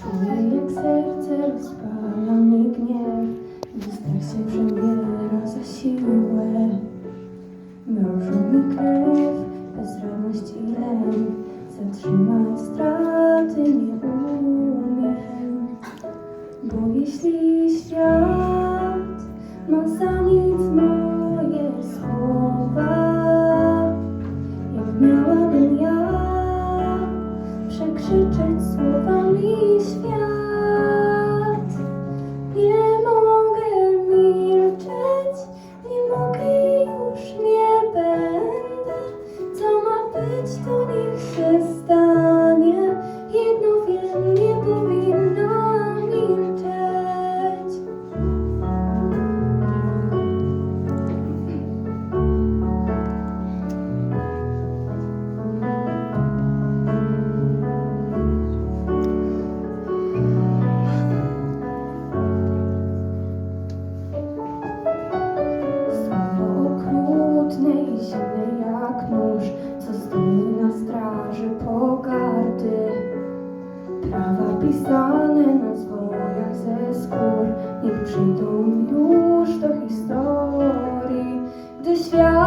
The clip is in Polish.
Czuję jak serce rozpala mi gniew. Gdy strach się przebiera za siłę Mrożą mi krew, bezradność i lęk. Zatrzymać straty nie umiem. Bo jeśli пане на згоях ze skór, niech przyjdą już do historii, gdy świat